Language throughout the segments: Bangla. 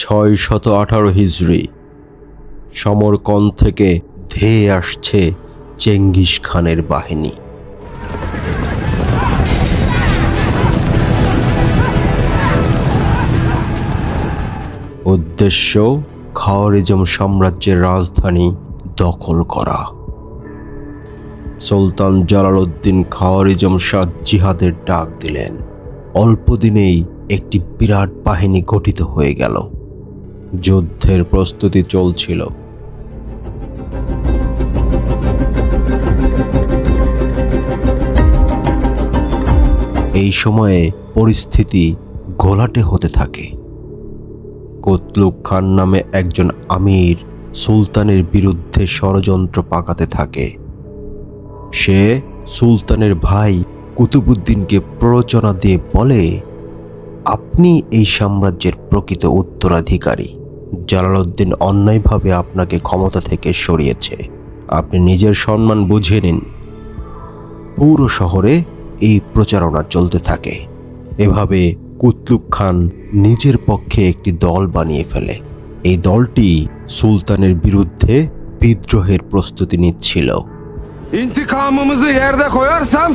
ছয় শত আঠারো হিজড়ি। সমরকন থেকে ধেয়ে আসছে চেঙ্গিস খানের বাহিনী। উদ্দেশ্য, খাওয়ারিজম সাম্রাজ্যের রাজধানী দখল করা। সুলতান জালালউদ্দিন খাওয়ারিজম শাহ জিহাদের ডাক দিলেন। অল্প দিনেই একটি বিরাট বাহিনী গঠিত হয়ে গেল। যুদ্ধের প্রস্তুতি চলছিল। এই সময়ে পরিস্থিতি ঘোলাটে হতে থাকে। কুতলুক খান নামে একজন আমির সুলতানের বিরুদ্ধে ষড়যন্ত্র পাকাতে থাকে। সে সুলতানের ভাই কুতুবুদ্দিনকে প্ররোচনা দিয়ে বলে, আপনি এই সাম্রাজ্যের প্রকৃত উত্তরাধিকারী। জালালউদ্দিন অন্যায়ভাবে আপনাকে ক্ষমতা থেকে সরিয়েছে। আপনি নিজের সম্মান বুঝে নিন। পুরো শহরে এই প্রচারণা চলতে থাকে। এভাবে কুতলুক খান নিজের পক্ষে একটি দল বানিয়ে ফেলে। এই দলটি সুলতানের বিরুদ্ধে বিদ্রোহের প্রস্তুতি নিচ্ছিল। İntikamımızı yerde koyarsam.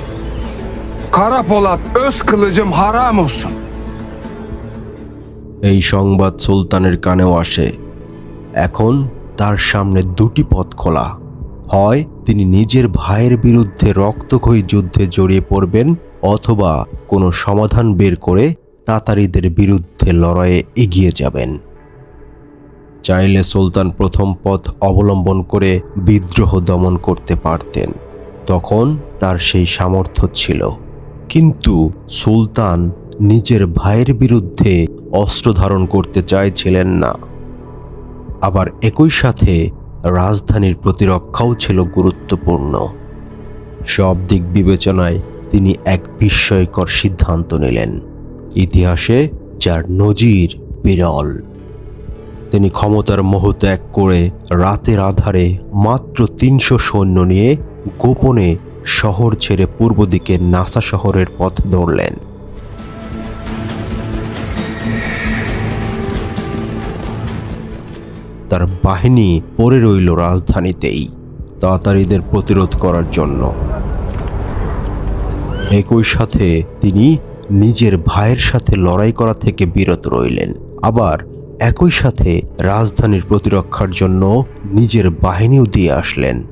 এই সংবাদ সুলতানের কানেও আসে। এখন তার সামনে দুটি পথ খোলা। হয় তিনি নিজের ভাইয়ের বিরুদ্ধে রক্তক্ষয়ী যুদ্ধে জড়িয়ে পড়বেন, অথবা কোনো সমাধান বের করে তাতারিদের বিরুদ্ধে লড়াইয়ে এগিয়ে যাবেন। চাইলে সুলতান প্রথম পথ অবলম্বন করে বিদ্রোহ দমন করতে পারতেন। তখন তার সেই সামর্থ্য ছিল। কিন্তু সুলতান নিজের ভাইয়ের বিরুদ্ধে অস্ত্র ধারণ করতে চাইছিলেন না। আবার একই সাথে রাজধানীর প্রতিরক্ষাও ছিল গুরুত্বপূর্ণ। সব দিক বিবেচনায় তিনি এক বিস্ময়কর সিদ্ধান্ত নিলেন। ইতিহাসে যার নজির বিরল। তিনি ক্ষমতার মোহ ত্যাগ করে রাতের আধারে মাত্র তিনশো সৈন্য নিয়ে গোপনে শহর ছেড়ে পূর্ব দিকে নাসা শহরের পথ ধরলেন তার বাহিনী পড়ে রইল রাজধানীতেই। তাতারিদের প্রতিরোধ করার জন্য। একই সাথে তিনি নিজের ভাইয়ের সাথে লড়াই করা থেকে বিরত রইলেন। আবার একই সাথে রাজধানীর প্রতিরক্ষার জন্য নিজের বাহিনীও দিয়ে আসলেন।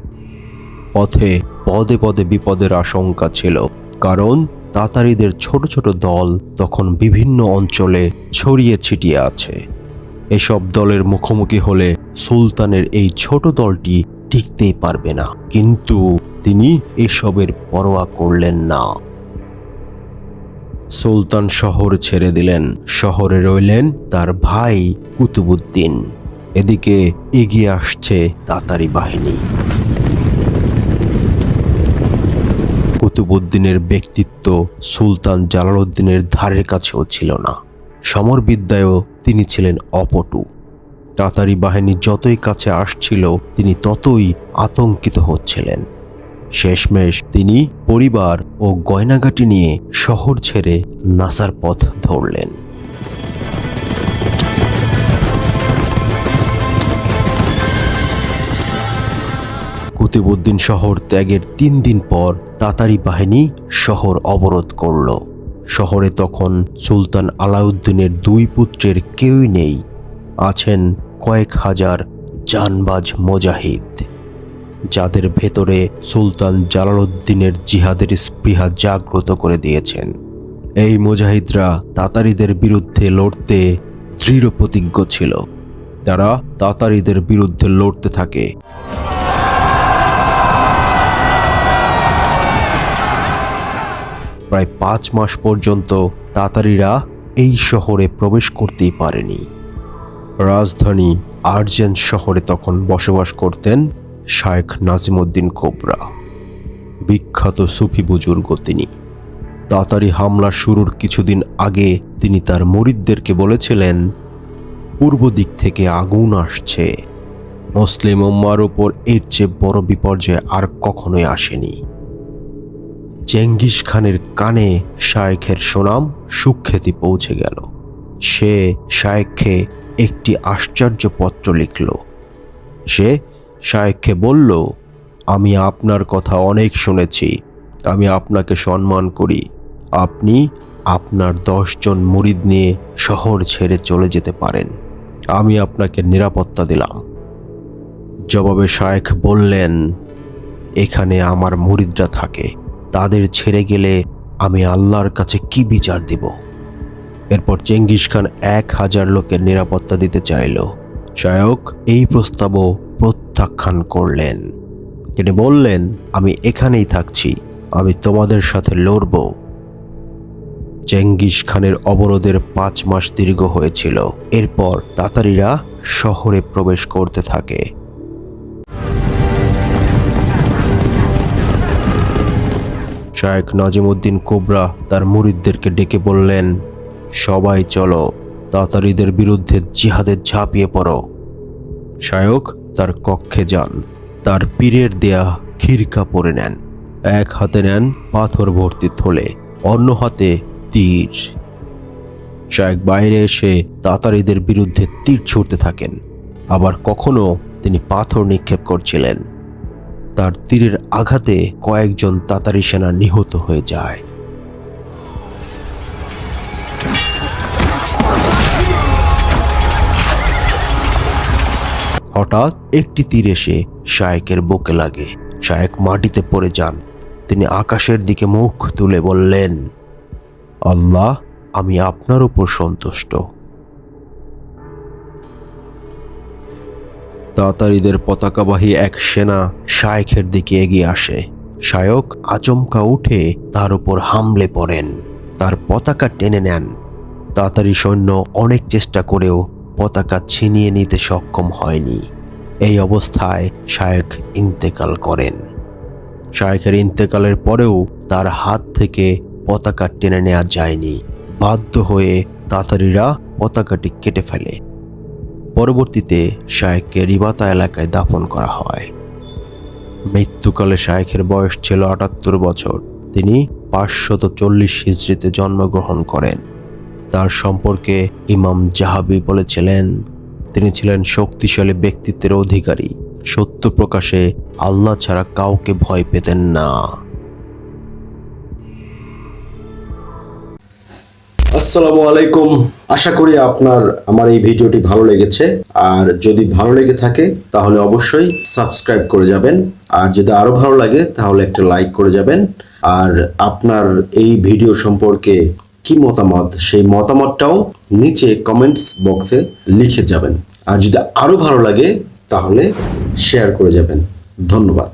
পথে পদে পদে বিপদের আশঙ্কা ছিল, কারণ তাতারিদের ছোট ছোট দল তখন বিভিন্ন অঞ্চলে ছড়িয়ে ছিটিয়ে আছে। এসব দলের মুখোমুখি হলে সুলতানের এই ছোট দলটি টিকতেই পারবে না। কিন্তু তিনি এসবের পরোয়া করলেন না। সুলতান শহর ছেড়ে দিলেন। শহরে রইলেন তার ভাই কুতুবুদ্দিন এদিকে এগিয়ে আসছে তাতারি বাহিনী। কুতুবুদ্দিনের ব্যক্তিত্ব সুলতান জালালউদ্দিনের ধারের কাছেও ছিল না। সমরবিদ্যায়ও তিনি ছিলেন অপটু। তাতারি বাহিনী যতই কাছে আসছিল, তিনি ততই আতঙ্কিত হচ্ছিলেন। শেষমেশ তিনি পরিবার ও গয়নাগাটি নিয়ে শহর ছেড়ে নাসার পথ ধরলেন। কুতুবুদ্দিন শহর ত্যাগের তিন দিন পর তাতারি বাহিনী শহর অবরোধ করল। শহরে তখন সুলতান আলাউদ্দিনের দুই পুত্রের কেউই নেই, আছেন কয়েক হাজার জানবাজ মোজাহিদ, যাদের ভেতরে সুলতান জালালউদ্দিনের জিহাদের স্পৃহা জাগ্রত করে দিয়েছেন। এই মুজাহিদরা তাতারিদের বিরুদ্ধে লড়তে দৃঢ় প্রতিজ্ঞ ছিল। তারা তাতারিদের বিরুদ্ধে লড়তে থাকে। প্রায় পাঁচ মাস পর্যন্ত তাতারিরা এই শহরে প্রবেশ করতেই পারেনি। রাজধানী আর্জেন্ট শহরে তখন বসবাস করতেন শায়েখ নাজিমুদ্দিন কোবরা বিখ্যাত সুফি বুজুর্গ তিনি। তাতারি হামলা শুরুর কিছুদিন আগে তিনি তার মরিদদেরকে বলেছিলেন, পূর্ব দিক থেকে আগুন আসছে। মুসলিম উম্মার উপর এর চেয়ে বড় বিপর্যয় আর কখনোই আসেনি। চেঙ্গিস খানের কানে শায়েখের সুনাম সুখ্যাতি পৌঁছে গেল। সে শায়েখকে একটি আশ্চর্য পত্র লিখল। সে শায়েককে বলল, আমি আপনার কথা অনেক শুনেছি। আমি আপনাকে সম্মান করি। আপনি আপনার দশজন মুরিদ নিয়ে শহর ছেড়ে চলে যেতে পারেন। আমি আপনাকে নিরাপত্তা দিলাম। জবাবে শায়েখ বললেন, এখানে আমার মুরিদরা থাকে। তাদের ছেড়ে গেলে আমি আল্লাহর কাছে কি বিচার দিব? এরপর চেঙ্গিস খান এক হাজার লোকের নিরাপত্তা দিতে চাইল। শায়ক এই প্রস্তাবও প্রত্যাখ্যান করলেন। তিনি বললেন, আমি এখানেই থাকছি, আমি তোমাদের সাথে লড়ব। চেঙ্গিস খানের অবরোধের পাঁচ মাস দীর্ঘ হয়েছিল। এরপর তাতারিরা শহরে প্রবেশ করতে থাকে। শায়েক নাজিমুদ্দিন কোবরা তার মুরিদদেরকে ডেকে বললেন, সবাই চলো, তাতারিদের বিরুদ্ধে জিহাদে ঝাঁপিয়ে পড়ো। শায়ক তার কক্ষে যান, তার পীরের দেয়া খিরকা পরে নেন। এক হাতে নেন পাথর ভর্তি থলে, অন্য হাতে তীর। শায়েক বাইরে এসে তাতারিদের বিরুদ্ধে তীর ছুটতে থাকেন। আবার কখনো তিনি পাথর নিক্ষেপ করছিলেন। তার তীরের আঘাতে কয়েকজন তাতারি সেনা নিহত হয়ে যায়। হঠাৎ একটি তীর এসে শায়েকের বুকে লাগে। শায়েক মাটিতে পড়ে যান। তিনি আকাশের দিকে মুখ তুলে বললেন, আল্লাহ, আমি আপনার উপর সন্তুষ্ট। তাতারিদের পতাকাবাহী এক সেনা শায়েখের দিকে এগিয়ে আসে। শায়ক আচমকা উঠে তার উপর হামলে পড়েন। তার পতাকা টেনে নেন। তাতারি সৈন্য অনেক চেষ্টা করেও পতাকা ছিনিয়ে নিতে সক্ষম হয়নি। এই অবস্থায় শায়েক ইন্তেকাল করেন। শায়েখের ইন্তেকালের পরেও তার হাত থেকে পতাকা টেনে নেওয়া যায়নি। বাধ্য হয়ে তাতারিরা পতাকাটি কেটে ফেলে। পরবর্তীতে শায়েককে রিবাতা এলাকায় দাফন করা হয়। মৃত্যুকালে শায়েখের বয়স ছিল আটাত্তর বছর। তিনি পাঁচশত চল্লিশ হিজড়িতে জন্মগ্রহণ করেন। তার সম্পর্কে ইমাম জাহাবি বলেছিলেন, তিনি ছিলেন শক্তিশালী ব্যক্তিত্বের অধিকারী। সত্য প্রকাশে আল্লাহ ছাড়া কাউকে ভয় পেতেন না। আসসালামু আলাইকুম। আশা করি আপনার, আমার এই ভিডিওটি ভালো লেগেছে। আর যদি ভালো লেগে থাকে, তাহলে অবশ্যই সাবস্ক্রাইব করে যাবেন। আর যদি আরও ভালো লাগে, তাহলে একটা লাইক করে যাবেন। আর আপনার এই ভিডিও সম্পর্কে কি মতামত, সেই মতামতটাও নিচে কমেন্টস বক্সে লিখে যাবেন। আর যদি আরও ভালো লাগে, তাহলে শেয়ার করে যাবেন। ধন্যবাদ।